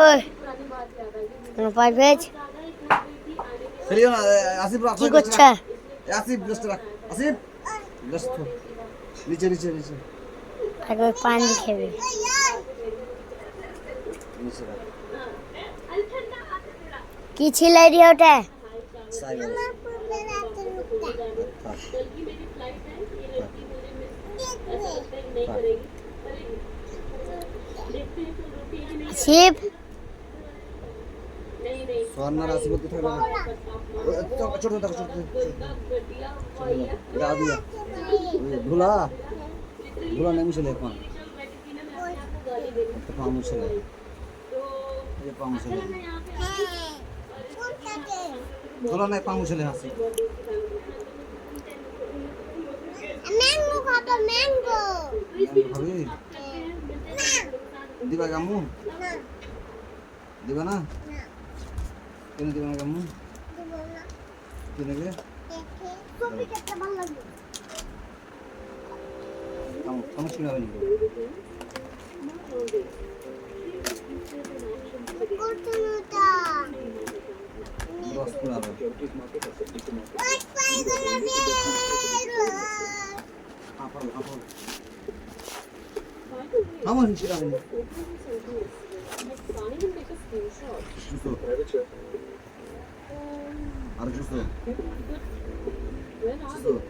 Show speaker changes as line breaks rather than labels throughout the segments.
ওই কোনো পাই পেয়েছ
ফেলিও না আসিফ রাখ
কি করছে?
আসিফ গ্লাসটা রাখ। আসিফ থো নিচে নিচে নিচে।
আগে পানি খেবে।
নিচে রাখ।
কি ছিল রে ওটা শিব
আসিফ কোথায় গেল ছোট দেখো ছোট দিয়া ধুলা ধুলা নেমে ছিল এখন একটা পামু ছিল পামু ছিল ধুলা নাই পামু ছিল হাসি
ম্যাঙ্গো খাব ম্যাঙ্গো
দিবা গামু দিবা না తినకి తినకమ్మ తినకి సమస్య కావాలి Şu su. Arıcı su. Şu.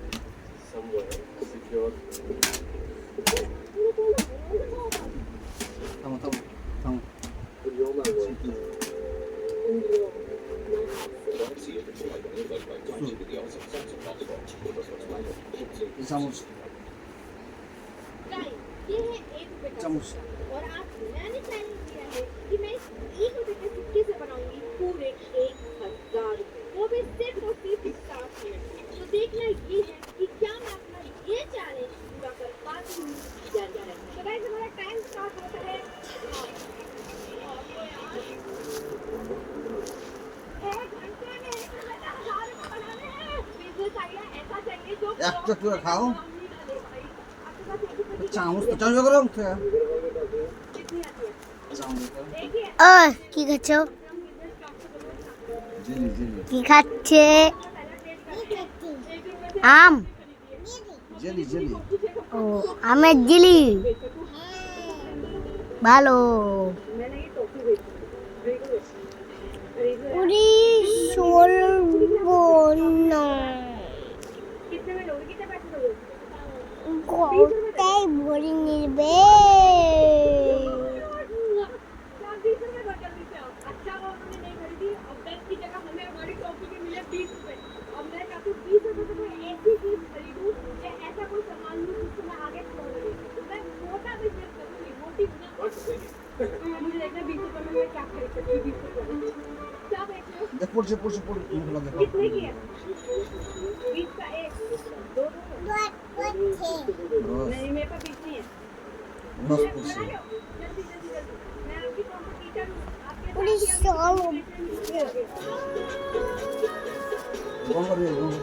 Tamam tamam. Tamam. Su.
Çamuş. हैं कि मैं एक रुपये के सिक्के से बनाऊँगी पूरे एक हज़ार रुपये वो भी सिर्फ़ और सिर्फ़ सात मिनट तो देखना ये है कि क्या मैं अपना ये चैलेंज पूरा कर पाती हूँ या नहीं तो गाइस हमारा टाइम स्टार्ट होता है। एक तो पूरा खाओ।
अच्छा, चाउस पचास करो
कितनी आती है?
ও কি খাচ্ছ? কি খাচ্ছে? আম। ও আমের জেলি। ভালো। উড়ি
সোল বন্য डी टू पे और मैं चाहती हूँ बीस रुपये से मैं एक ही चीज़ खरीदूँ या ऐसा कोई सामान लूँ जिससे मैं आगे तो मैं छोटा बिज़नेस करूँगी मोटी हाँ, मुझे देखना बीस रुपये में मैं क्या खरीद सकती बीस रुपये में।
से पुड़ से पुड़
कितने की है? बीस का एक। दो नहीं मेरे पास बीस नहीं है। बस
पुड़
से जल्दी जल्दी जल्दी। मैं आपकी कॉम्पिटिटर हूँ। आपके पुलिस
黄
瓜没有